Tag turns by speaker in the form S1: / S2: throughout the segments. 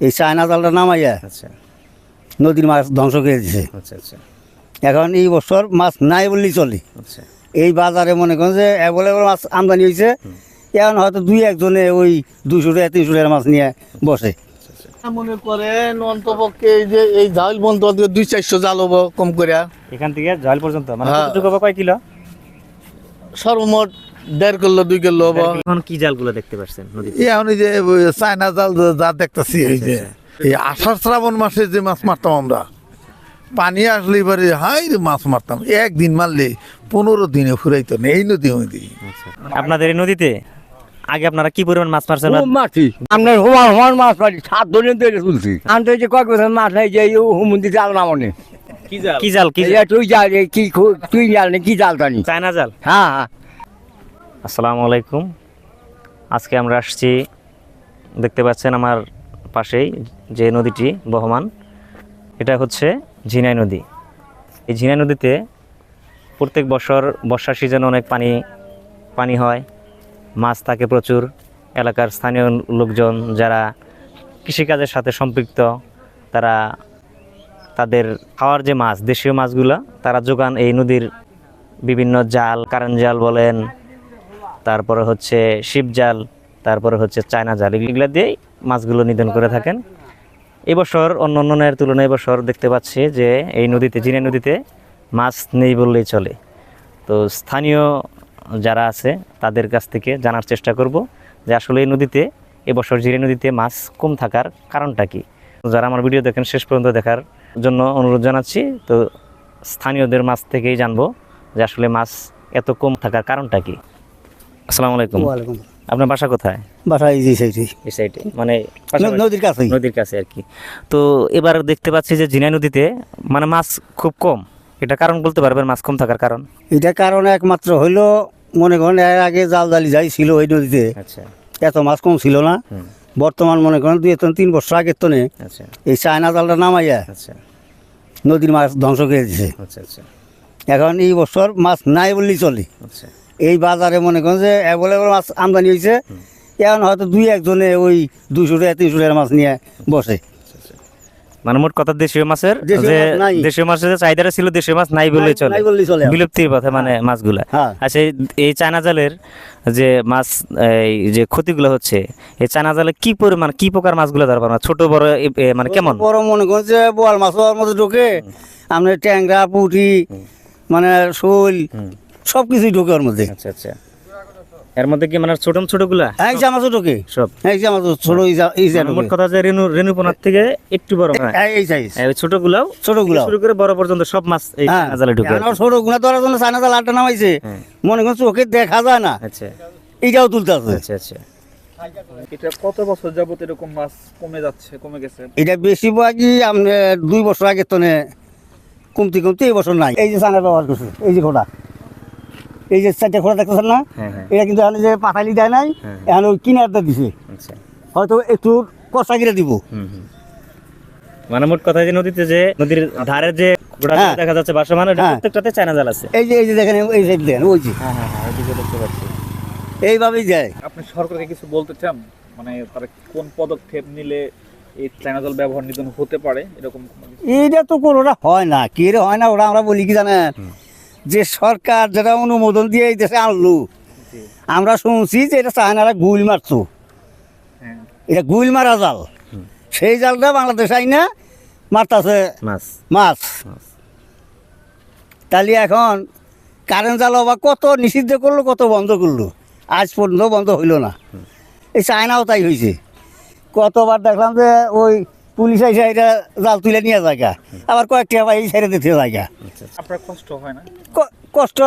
S1: এই চায়না জালটা নামাইয়া
S2: আচ্ছা।
S1: নদীর মাছ ধ্বংস করে দিছে।
S2: আচ্ছা আচ্ছা।
S1: এখন এই বছর মাছ নাই বললেই চলে।
S2: আচ্ছা।
S1: এই বাজারে মনে করেন যে অ্যাভেলেবল মাছ আমদানি হয়েছে এখন হয়তো দুই একজনে ওই দুশো টাকা তিনশো টাকার মাছ নিয়ে বসে।
S3: মনে করেন অন্তপক্ষে এই যে এই জাল বন্ধ দুই চারশো জাল হব কম করে
S2: এখান থেকে জল পর্যন্ত মানে
S3: হ্যাঁ।
S2: কয় কিলো?
S3: সর্বমোট দেড় কিলো দুই কিলো
S2: এখন কি জালগুলো দেখতে পাচ্ছেন নদীতে?
S4: এখন যে চায়না জাল যা দেখতেছি এই যে এই আষাঢ় শ্রাবণ মাসে যে মাছ মারতাম আমরা পানি আসলে এবারে হাই মাছ মারতাম। একদিন মারলে পনেরো দিনে ফুরাইতো না এই নদী নদী
S2: আপনাদের এই নদীতে আগে আপনারা কি পরিমাণ মাছ মারছেন?
S5: মাছি আমরা হোমান হোমান মাছ পাই সাত ধরে ধরে তুলছি। আনতে যে কয়েক বছর মাছ নাই যে হুমন্দি জাল নামনে
S2: কি জাল? কি জাল?
S5: তুই জাল কি তুই জাল নে কি জাল জানি।
S2: চায়না জাল?
S5: হ্যাঁ হ্যাঁ।
S2: আসসালামু আলাইকুম। আজকে আমরা আসছি, দেখতে পাচ্ছেন আমার পাশেই যে নদীটি বহমান, এটা হচ্ছে ঝিনাই নদী। এই ঝিনাই নদীতে প্রত্যেক বছর বর্ষার সিজনে অনেক পানি পানি হয়, মাছ থাকে প্রচুর, এলাকার স্থানীয় লোকজন যারা কৃষিকাজের সাথে সম্পৃক্ত, তারা তাদের খাওয়ার যে মাছ, দেশীয় মাছগুলো, তারা যোগান এই নদীর বিভিন্ন জাল, কারেন্ট জাল বলেন তারপরে হচ্ছে শিপ জাল, তারপরে হচ্ছে চায়না জাল, এগুলো দিয়েই মাছগুলো নিধন করে থাকেন। এবছর অন্য অন্য নয়ের তুলনায় এবছর দেখতে পাচ্ছি যে এই নদীতে জিনে নদীতে মাছ নেই বললেই চলে। তো স্থানীয় যারা আছে, তাদের কাছ থেকে জানার চেষ্টা করব যে আসলে এই নদীতে এবছর জিরে নদীতে মাছ কম থাকার কারণটা কি? যারা আমার ভিডিও দেখেন, শেষ পর্যন্ত দেখার জন্য অনুরোধ জানাচ্ছি। তো স্থানীয়দের মাছ থেকেই জানব যে আসলে মাছ এত কম থাকার কারণটা কি? আসসালামু আলাইকুম।
S1: ওয়ালাইকুম
S2: আপনার বাসা কোথায়?
S1: বাসা এই যে
S2: এই সাইডে। মানে
S1: নদীর কাছেই।
S2: নদীর কাছে আর কি। তো এবার দেখতে পাচ্ছি যে জিনাই নদীতে মানে মাছ খুব কম। এটা কারণ বলতে পারবেন মাছ কম থাকার কারণ?
S1: এটা কারণ একমাত্র হইল মনে করেন এর আগে জাল জালি যাই ছিল ওই নদীতে।
S2: আচ্ছা।
S1: এত মাছ কম ছিল না। বর্তমান মনে করেন দুই তিন বছর আগের তনে
S2: আচ্ছা।
S1: এই চায়না জালটা নামাইয়া
S2: আচ্ছা।
S1: নদীর মাছ ধ্বংস করে দিছে।
S2: আচ্ছা আচ্ছা।
S1: এখন এই বছর মাছ নাই বললেই চলে।
S2: আচ্ছা।
S1: এই বাজারে মনে করেন যে অ্যাভেলেবল মাছ আমদানি হয়েছে এখন হয়তো দুই একজনে ওই দুশো টাকা তিনশো টাকার মাছ নিয়ে বসে।
S2: মানে মোট কথা দেশীয় মাছের যে দেশীয় মাছের চাহিদাটা ছিল দেশীয় মাছ নাই বললেই চলে। বিলুপ্তির পথে মানে মাছগুলা।
S1: হ্যাঁ।
S2: আচ্ছা এই- চায়না জালের যে মাছ এই যে ক্ষতিগুলো হচ্ছে এই চায়না জালে কি পরিমাণ কি প্রকার মাছগুলো ধরা পারবে ছোট বড় মানে কেমন?
S1: বড় মনে করেন যে বোয়াল মাছ মধ্যে ঢোকে। আপনার ট্যাংরা পুঁটি মানে শোল সব কিছুই ঢোকে ওর মধ্যে।
S2: আচ্ছা আচ্ছা। এর মধ্যে কি মানে ছোট ছোটগুলা?
S1: এক জামাচও ঢোকে
S2: সব।
S1: এক জামাচ ছোট এই জা- এই যা
S2: মানে মোট কথা যে রেণু রেণুপনার থেকে একটু বড় হয়।
S1: এই- এই সাইজ
S2: এই ছোটগুলাও।
S1: ছোটগুলো
S2: শুরু করে বড় পর্যন্ত সব মাছ এই
S1: হ্যাঁ।
S2: জালে ঢুকে
S1: এখন ছোট গুণা ধরার জন্য চায়না জাল আটটা নামাইছে।
S2: হ্যাঁ।
S1: মনে করেন চোখে দেখা যায় না।
S2: আচ্ছা।
S1: এইটাও তুলতে আছে।
S2: আচ্ছা আচ্ছা।
S6: এটা কত বছর যাবত এরকম মাছ কমে যাচ্ছে কমে গেছে?
S1: এটা বেশিরভাগই আপনি দুই বছর আগে তো কমতি কমতি এই বছর নাই। এই যে ব্যবহার করছে এই যে খোটা এই যে চারটে খোটা দেখতেছেন না?
S2: হ্যাঁ হ্যাঁ।
S1: এটা কিন্তু এখন যে পাঠালি দেয় নাই
S2: হ্যাঁ।
S1: এখন ওই কিনারটা দিছে।
S2: আচ্ছা।
S1: হয়তো একটু কষা কিনে দিব।
S2: মানে মোট কথা যে নদীতে যে নদীর ধারে যে। দেখা যাচ্ছে এটা
S1: হ্যাঁ।
S2: প্রত্যেকটাতে চায়না জাল আছে।
S1: এই যে এই যে দেখেন এই সাইড দেখেন ওই যে।
S2: হ্যাঁ হ্যাঁ হ্যাঁ দেখতে পাচ্ছি।
S1: এইভাবেই যায়।
S6: আপনি সরকারকে কিছু বলতে চান? মানে তারা কোন পদক্ষেপ নিলে এই চায়না জল ব্যবহার নিধন হতে পারে? এরকম?
S1: এইটা তো কোনোটা হয় না। কি রে হয় না ওরা আমরা বলি কি জানেন? যে সরকার যেটা অনুমোদন দিয়ে এই দেশে আনলো আমরা শুনছি যে এটা চায়নারা গুল মারতো।
S6: হ্যাঁ।
S1: এটা গুল মারা জাল। সেই জালটা বাংলাদেশ আইনা মারতাছে।
S2: মাছ।
S1: মাছ।
S2: মাছ।
S1: তাহলে এখন কারেন্ট জাল বা কত নিষিদ্ধ করল কত বন্ধ করল আজ পর্যন্ত বন্ধ হইল না। এই চায়নাও তাই হয়েছে কতবার দেখলাম যে ওই পুলিশ এসে এটা জাল তুলে নিয়ে জায়গা আবার কয়েকটা আবার এই সাইডে দিতে জায়গা
S6: আপনার কষ্ট হয় না?
S1: কষ্ট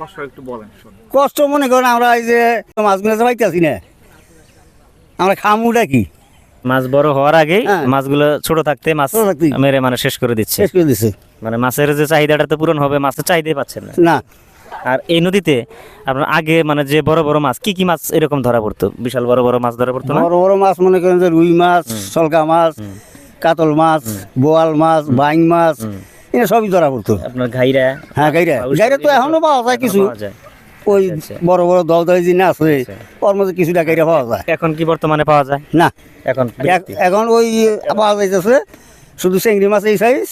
S6: কষ্ট একটু বলেন
S1: কষ্ট মনে করেন আমরা এই যে মাছগুলো যে পাইতেছি না আমরা খামুটা কি?
S2: মাছ বড় হওয়ার আগেই
S1: হ্যাঁ।
S2: মাছগুলো ছোট থাকতে মাছ মেরে মানে শেষ করে দিচ্ছে।
S1: শেষ করে দিছে
S2: মানে মাছের যে চাহিদাটা তো পূরণ হবে মাছের চাহিদাই পাচ্ছেন না।
S1: না।
S2: আর এই নদীতে আপনার আগে মানে যে বড় বড় মাছ কি কি মাছ এরকম ধরা পড়তো? বিশাল বড় বড় মাছ ধরা পড়তো
S1: বড় বড় মাছ মনে করেন যে রুই মাছ সলকা মাছ কাতল মাছ বোয়াল মাছ বাইং মাছ এটা সবই ধরা পড়তো।
S2: আপনার ঘাইরা?
S1: হ্যাঁ তো এখনও পাওয়া যায় কিছু। ওই
S2: আচ্ছা।
S1: বড় বড় দল দল যে না আছে
S2: আচ্ছা।
S1: ওর মধ্যে কিছু টাকা পাওয়া যায়।
S2: এখন কি বর্তমানে পাওয়া যায়?
S1: না।
S2: এখন
S1: এখন ওই পাওয়া যাইতেছে শুধু চিংড়ি মাছ এই সাইজ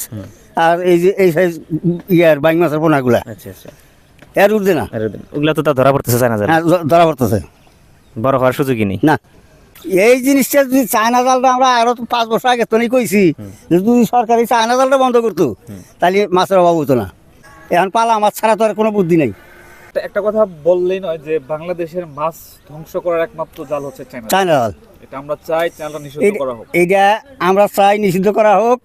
S1: আর এই যে এই সাইজ ইয়ার বাইং মাছের পোনাগুলা।
S2: আচ্ছা আচ্ছা।
S1: এর উঠছে না।
S2: ওগুলা তো তা ধরা পড়তেছে জাল
S1: হ্যাঁ ধরা পড়তেছে।
S2: বড় হওয়ার সুযোগই নেই।
S1: না। এই জিনিসটা যদি চায়না জালটা আমরা আরও পাঁচ বছর আগে তো নেই কইছি যদি সরকারি চায়না জালটা বন্ধ করতো তাহলে মাছের অভাব হতো না। এখন পালা মাছ ছাড়া তো আর কোনো বুদ্ধি নেই।
S6: একটা- কথা বললেই নয় যে বাংলাদেশের মাছ ধ্বংস করার একমাত্র জাল হচ্ছে চায়না
S1: চায়না জাল।
S6: এটা আমরা চাই নিষিদ্ধ করা হোক।
S1: এইটা আমরা চাই নিষিদ্ধ করা হোক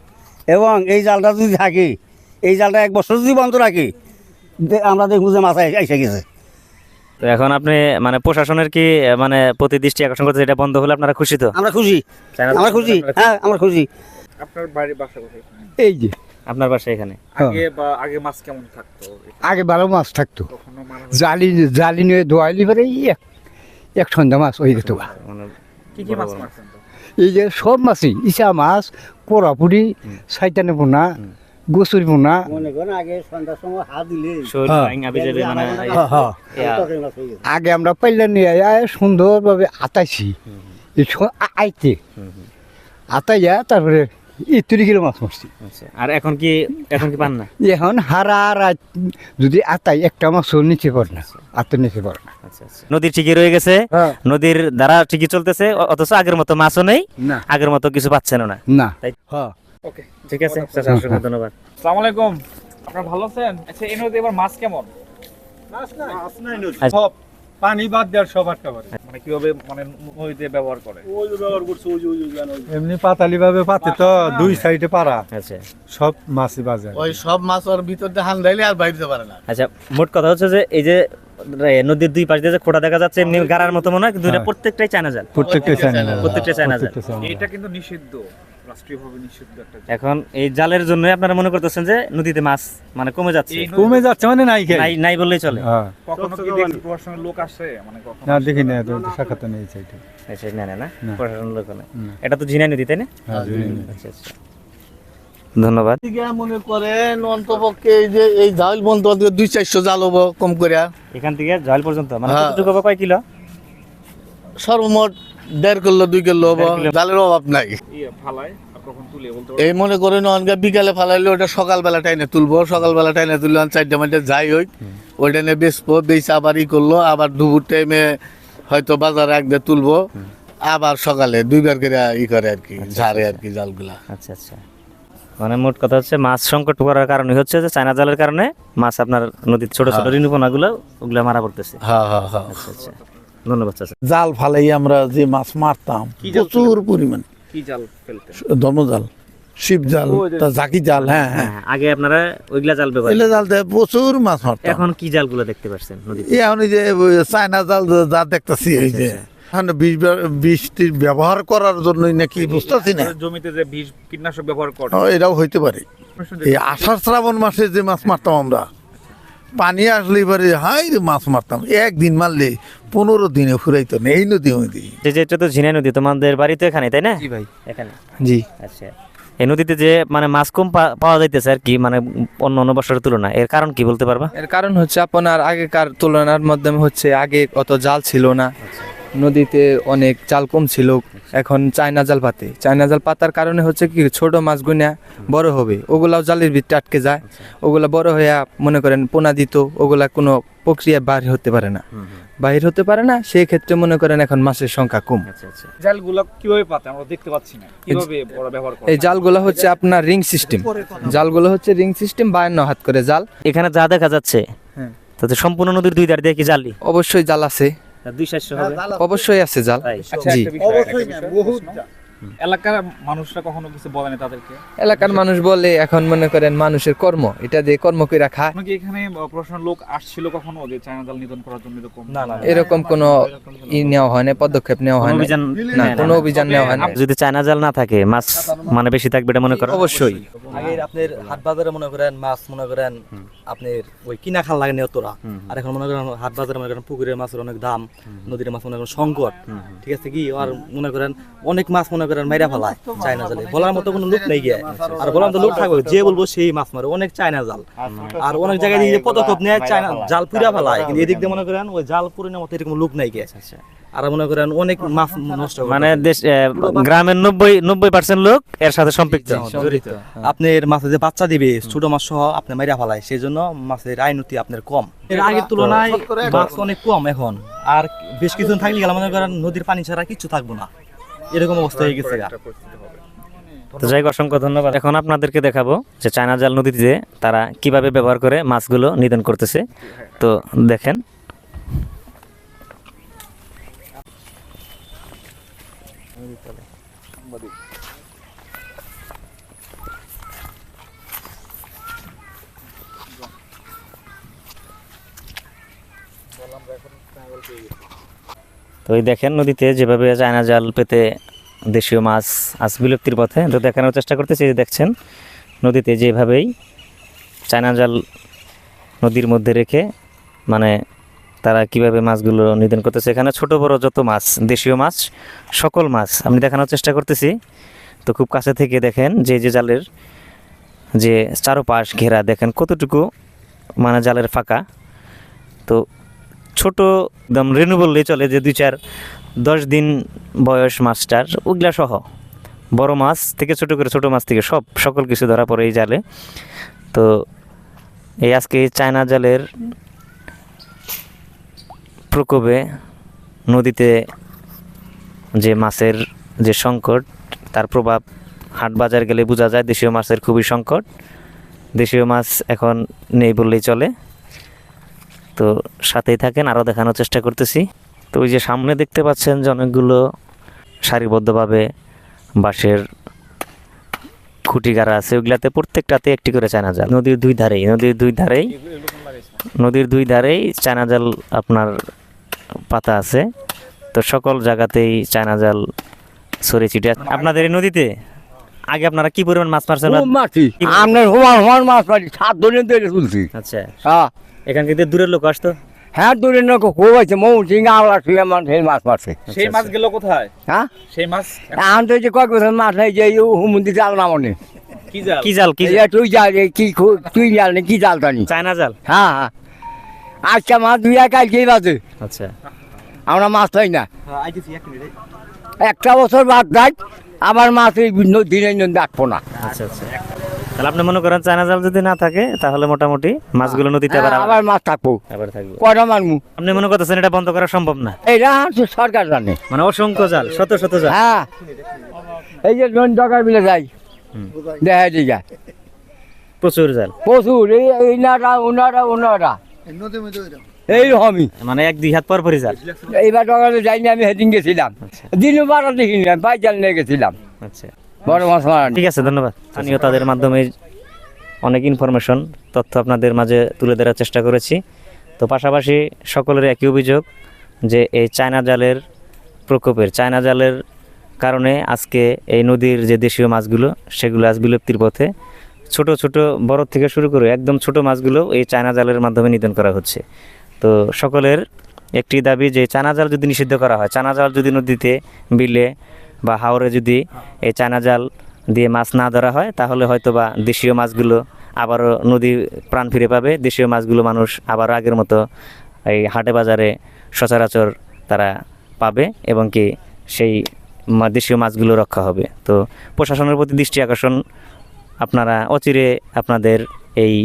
S1: এবং এই জালটা যদি থাকে এই জালটা এক বছর যদি বন্ধ রাখে আমরা দেখব যে মাছ এসে গেছে।
S2: তো এখন আপনি মানে প্রশাসনের কি মানে প্রতি দৃষ্টি আকর্ষণ করতে এটা বন্ধ হলে আপনারা খুশি তো?
S1: আমরা খুশি। আমরা খুশি। হ্যাঁ আমরা খুশি।
S6: আপনার বাড়ির বাসা কোথায়?
S5: এই যে।
S2: আপনার বাসা এখানে?
S6: আগে বা আগে মাছ কেমন থাকতো?
S5: আগে ভালো মাছ থাকতো। জালি জালি নিয়ে দোয়াইলি পরে এক এক সন্ধ্যা মাছ হয়ে যেত।
S2: মানে
S6: কি কি মাছ মারছেন তো?
S5: এই যে সব মাছই ইচা মাছ কোরাপুরি সাইতানে পোনা গোসুরি পোনা
S1: মনে করেন আগে সন্ধ্যার সময় হাত দিলে।
S2: শরীর
S5: হ্যাঁ।
S2: মানে।
S5: আগে আমরা পাইলে নিয়ে আয় সুন্দরভাবে আতাইছি। আইতে। আতাইয়া তারপরে ইতুরি কিলো মাছ মারছি।
S2: আচ্ছা। আর এখন কি এখন কি পান না?
S5: এখন হারা যদি আতাই একটা মাছও নিচে পড়ে না আতে নিচে পড়ে না।
S2: আচ্ছা আচ্ছা। ঠিকই রয়ে গেছে।
S5: হ্যাঁ।
S2: নদীর দ্বারা ঠিকই চলতেছে অথচ আগের মতো মাছও নেই
S5: না।
S2: আগের মতো কিছু পাচ্ছেন না।
S5: না। হ্যাঁ।
S6: ওকে
S2: ঠিক আছে চাচা, অসংখ্য ধন্যবাদ।
S6: আসসালামু আলাইকুম। আপনারা ভালো আছেন? আচ্ছা এই নদীতে এবার মাছ কেমন?
S7: সব পানি বাদ দেওয়ার সব আটকা পড়ে।
S6: মানে কীভাবে মানে নদীতে ব্যবহার করে?
S7: এমনি পাতালি ভাবে পাতে তো দুই সাইডে পারা
S2: আচ্ছা।
S7: সব মাছই বাজার
S3: ওই সব মাছ ওর ভিতর দিয়ে হান দিলে আর বাইরে পারে না।
S2: আচ্ছা মোট কথা হচ্ছে যে এই যে নদীর দুই পাশ দিয়ে যে খোঁড়া দেখা যাচ্ছে এমনি গাড়ার মতো মনে হয় কিন্তু এটা
S7: হ্যাঁ।
S2: প্রত্যেকটাই চায়না জাল
S7: প্রত্যেকটা চ্যানেল
S2: প্রত্যেকটা চায়না জাল
S6: এটা কিন্তু নিষিদ্ধ। রাষ্ট্রীয়ভাবে নিষিদ্ধ একটা
S2: এখন এই জালের জন্য আপনারা মনে করতেছেন যে নদীতে মাছ মানে কমে যাচ্ছে।
S7: কমে যাচ্ছে মানে নাই
S2: নাই নাই বললেই চলে।
S7: হ্যাঁ।
S6: কখনো কি দেখি প্রশাসনের লোক আসে? মানে কখনো
S7: না দেখি না? তো সাক্ষাৎ নেই সাইডে
S2: আচ্ছা না না? না।
S7: না।
S2: লোক না
S7: না।
S2: এটা তো ঝিনাই নদী তাই না?
S7: হ্যাঁ নেই।
S2: আচ্ছা আচ্ছা। ধন্যবাদ।
S3: মনে করেন অন্তপক্ষে এই যে এই জাল বন্ধ দুই চারশো জাল হব কম করে
S2: এখান থেকে জল পর্যন্ত মানে
S3: হ্যাঁ।
S2: কতটুকু কয় কিলো?
S3: সর্বমোট দেড় কিলো দুই কিলো জালের অভাব নাই।
S6: ইয়ে ফালায় আর কখন তুলে বলতে
S3: এই মনে করেন অনগা বিকালে ফালাইলে ওটা সকালবেলা টাইনে তুলবো সকালবেলা টাইনে তুললে চারটে মাঠে যাই হই ওইটা নিয়ে বেচবো বেচে আবার ই করল আবার দুপুর টাইমে হয়তো বাজারে একবার তুলবো। আবার সকালে দুইবার করে ই করে আর কি ঝাড়ে আর কি জালগুলা।
S2: আচ্ছা আচ্ছা। মানে মোট কথা হচ্ছে মাছ সংকট করার কারণে হচ্ছে যে চায়না জালের কারণে মাছ আপনার নদীর ছোট ছোট ঋণুপনাগুলো ওগুলো মারা পড়তেছে।
S3: হ্যাঁ হ্যাঁ হ্যাঁ।
S2: আচ্ছা আচ্ছা। ধন্যবাদ চাচা।
S4: জাল ফালাই আমরা যে মাছ মারতাম প্রচুর পরিমাণ।
S6: কি জাল
S4: ধর্মজাল শিব জাল তা জাকি জাল হ্যাঁ হ্যাঁ।
S2: হ্যাঁ, আগে আপনারা ওইগুলা জাল ব্যবহার
S4: জাল দিয়ে প্রচুর মাছ মারতাম।
S2: এখন কি জালগুলো দেখতে পাচ্ছেন নদীতে?
S4: এখন এই যে ওই চায়না জাল যে- যা দেখতেছি এই যে। এখন বিষ ব্য- ব্যবহার করার জন্যই নাকি বুঝতেছি না।
S6: জমিতে যে বিষ কীটনাশক ব্যবহার করে
S4: এটাও হইতে পারে। এই আষাঢ় শ্রাবণ মাসে যে মাছ মারতাম আমরা পানি আসলে এবারে হাই রে মাছ মারতাম। একদিন মারলে পনেরো দিনে ফুরাইতো না এই নদী নদী
S2: যে যে এটা তো ঝিনাই নদী তোমাদের বাড়ি তো এখানে তাই না?
S8: জি ভাই।
S2: এখানে?
S8: জি।
S2: আচ্ছা। এই নদীতে যে মানে মাছ কম পা- পাওয়া যাইতেছে আর কি মানে অন্য অন্য বছরের তুলনায় এর কারণ কি বলতে পারবা?
S8: এর কারণ হচ্ছে আপনার আগেকার তুলনার মাধ্যমে হচ্ছে আগে অত জাল ছিল না। নদীতে অনেক জাল কম ছিল। এখন চায়না জাল পাতে। চায়না জাল পাতার কারণে হচ্ছে কি ছোট মাছ গুনা বড় হবে। ওগুলাও জালের ভিতরে আটকে যায়। ওগুলা বড় হইয়া মনে করেন পোনা দিত ওগুলা কোনো প্রক্রিয়া বাহির হতে পারে না। বাহির হতে পারে না সেই ক্ষেত্রে মনে করেন এখন মাছের সংখ্যা কম।
S2: আচ্ছা আচ্ছা।
S6: জালগুলো কীভাবে পাতে? আমরা দেখতে পাচ্ছি না। কীভাবে ব্যবহার করে
S8: এই জালগুলো হচ্ছে আপনার রিং সিস্টেম। জালগুলো হচ্ছে রিং সিস্টেম বায়ান্ন হাত করে জাল।
S2: এখানে যা দেখা যাচ্ছে
S8: হ্যাঁ।
S2: তাতে সম্পূর্ণ নদীর দুই ধার দিয়ে কি জালি?
S8: অবশ্যই জাল আছে।
S2: দুই চারশো হবে।
S8: অবশ্যই আছে জাল।
S2: অবশ্যই
S6: আচ্ছা প্রশ্ন। এলাকার মানুষরা কখনো কিছু বলে না তাদেরকে?
S8: এলাকার মানুষ বলে এখন মনে করেন মানুষের কর্ম এটা দিয়ে কর্ম করে খায়
S6: আপনার কি এখানে প্রশাসনের লোক আসছিল কখনো যে চায়না জাল নিধন করার জন্য এরকম? না না
S8: এরকম কোনো ই নেওয়া হয় না পদক্ষেপ নেওয়া হয় না। না কোনো অভিযান নেওয়া হয় না।
S2: যদি চায়না জাল না থাকে মাছ মানে বেশি থাকবে এটা মনে করো
S8: অবশ্যই।
S9: আগে আপনার হাট বাজারে মনে করেন মাছ মনে করেন আপনার ওই কিনা খাল লাগে তোরা আর এখন মনে করেন হাট বাজারে মনে করেন পুকুরের মাছের অনেক দাম নদীর মাছ মনে করেন সংকট। ঠিক আছে কি? আর মনে করেন অনেক মাছ মনে করেন করেন মাইরা ফেলায় চায়না জালে। বলার মতো কোনো লোক নেই গিয়ে। আর বলার মতো লোক থাকবে যে বলব সেই মাছ মারে। অনেক চায়না জাল। আর অনেক জায়গায় দিয়ে পদক্ষেপ নেয় চায়না জাল পুরা ফেলায়। কিন্তু এদিক দিয়ে মনে করেন ওই জাল পুরিনের মতো এরকম লোক নেই গিয়ে। আর মনে করেন অনেক মাছ নষ্ট
S2: মানে দেশ গ্রামের নব্বই নব্বই পার্সেন্ট লোক এর সাথে সম্পৃক্ত। জড়িত।
S9: আপনার মাছে যে বাচ্চা দিবে ছোট মাছ সহ আপনি মাইরা ফেলায়। সেই জন্য মাছের আইনতি আপনার কম। এর আগের তুলনায় মাছ অনেক কম এখন। আর বেশ কিছুদিন থাকলে গেলে মনে করেন নদীর পানি ছাড়া কিছু থাকব না। এরকম অবস্থা হয়ে গেছে
S2: তো যাই অসংখ্য ধন্যবাদ। এখন আপনাদেরকে দেখাবো যে চায়না জাল নদীতে তারা কীভাবে ব্যবহার করে মাছগুলো নিধন করতেছে। তো দেখেন। তো এই দেখেন নদীতে যেভাবে চায়না জাল পেতে দেশীয় মাছ আজ বিলুপ্তির পথে, তো দেখানোর চেষ্টা করতেছি দেখছেন, নদীতে যেভাবেই চায়না জাল নদীর মধ্যে রেখে মানে তারা কীভাবে মাছগুলো নিধন করতেছে, এখানে ছোট বড় যত মাছ, দেশীয় মাছ, সকল মাছ আমি দেখানোর চেষ্টা করতেছি। তো খুব কাছে থেকে দেখেন যে যে জালের যে চারোপাশ ঘেরা, দেখেন কতটুকু মানে জালের ফাঁকা। তো ছোট একদম রেনু বললেই চলে যে দুই চার দশ দিন বয়স মাছটার ওগুলা সহ। বড় মাছ থেকে ছোট করে ছোট মাছ থেকে সব, সকল কিছু ধরা পড়ে এই জালে। তো এই আজকে চায়না জালের প্রকোপে নদীতে যে মাছের যে সংকট, তার প্রভাব হাট বাজার গেলে বোঝা যায়, দেশীয় মাছের খুবই সংকট। দেশীয় মাছ এখন নেই বললেই চলে। তো সাথেই থাকেন আরও দেখানোর চেষ্টা করতেছি। তো ওই যে সামনে দেখতে পাচ্ছেন যে অনেকগুলো সারিবদ্ধভাবে বাঁশের খুঁটি গাড়া আছে ওইগুলাতে প্রত্যেকটাতে একটি করে চায়না জাল নদীর দুই ধারেই নদীর দুই ধারেই নদীর দুই ধারেই চায়না জাল আপনার পাতা আছে। তো সকল জায়গাতেই চায়না জাল ছড়িয়ে ছিটে আছে। আপনাদের এই নদীতে আগে আপনারা কি পরিমাণ মাছ মারছেন?
S5: মাছি মাছ সাত ধরে তুলছি।
S2: আচ্ছা।
S5: হ্যাঁ।
S2: এখান থেকে দূরের লোক আসতো?
S5: হ্যাঁ দূরে নৌকো খুব আছে। মৌ চিংড়া আমলা শুয়ে মানুষ সেই মাছ মারছে।
S6: সেই মাছ গেল কোথায়?
S5: হ্যাঁ?
S6: সেই মাছ?
S5: এখন তো যে কয়েক বছর মাছ নেই যে হুমুন্দি জাল নামনি।
S6: কি জাল?
S2: কি জাল কি
S5: তুই জাল কি তুই জাল নি কি জাল জানি।
S2: চায়না জাল?
S5: হ্যাঁ হ্যাঁ। আজকে মাছ দুই একাই কে বাজে
S2: আচ্ছা।
S5: আমরা মাছ পাই না।
S9: হ্যাঁ, আইতেছি এক মিনিট।
S5: একটা বছর বাদ দেয় আবার মাছ এই দিনে ডাকবো না।
S2: আচ্ছা আচ্ছা। তাহলে আপনি মনে করেন চায়না জাল যদি না থাকে তাহলে মোটামুটি মাছগুলো নদীতে আবার
S5: আবার মাছ থাকব।
S2: আবার থাকবে।
S5: কয়টা মারমু
S2: আপনি মনে করতেছেন এটা বন্ধ করা সম্ভব না?
S5: হচ্ছে সরকার জানে।
S2: মানে অসংখ্য জাল শত শত জাল।
S5: হ্যাঁ। এই যে জন জগার বিলে যাই। দেখা দিঘা
S2: প্রচুর জাল।
S5: প্রচুর এই নাটা ওনারা ওনারা এই রকমই
S2: মানে এক দুই হাত পর পরই জাল।
S5: এইবার জগাতে যাইনি আমি সেদিন গেছিলাম। দিনও বারো দেখিনি আমি বাইক জাল নিয়ে গেছিলাম।
S2: আচ্ছা। ঠিক আছে, ধন্যবাদ। স্থানীয় তাদের মাধ্যমে অনেক ইনফরমেশন তথ্য আপনাদের মাঝে তুলে ধরার চেষ্টা করেছি। তো পাশাপাশি সকলের একই অভিযোগ যে এই চায়না জালের প্রকোপের, চায়না জালের কারণে আজকে এই নদীর যে দেশীয় মাছগুলো, সেগুলো আজ বিলুপ্তির পথে ছোট ছোট, বড় থেকে শুরু করে একদম ছোট মাছগুলো এই চায়না জালের মাধ্যমে নিধন করা হচ্ছে। তো সকলের একটি দাবি যে চায়না জাল যদি নিষিদ্ধ করা হয়, চায়না জাল যদি নদীতে বিলে বা হাওরে যদি এই চায়না জাল দিয়ে মাছ না ধরা হয়, তাহলে হয়তো বা দেশীয় মাছগুলো আবারও নদী প্রাণ ফিরে পাবে। দেশীয় মাছগুলো মানুষ আবারও আগের মতো এই হাটে বাজারে সচরাচর তারা পাবে এবং কি সেই দেশীয় মাছগুলো রক্ষা হবে। তো প্রশাসনের প্রতি দৃষ্টি আকর্ষণ, আপনারা অচিরে আপনাদের এই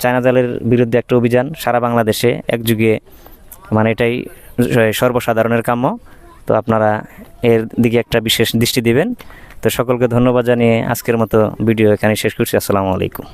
S2: চায়না জালের বিরুদ্ধে একটা অভিযান সারা বাংলাদেশে একযুগে মানে এটাই সর্বসাধারণের কাম্য। তো আপনারা এর দিকে একটা বিশেষ দৃষ্টি দিবেন। তো সকলকে ধন্যবাদ জানিয়ে আজকের মতো ভিডিও এখানে শেষ করছি। আসসালামু আলাইকুম।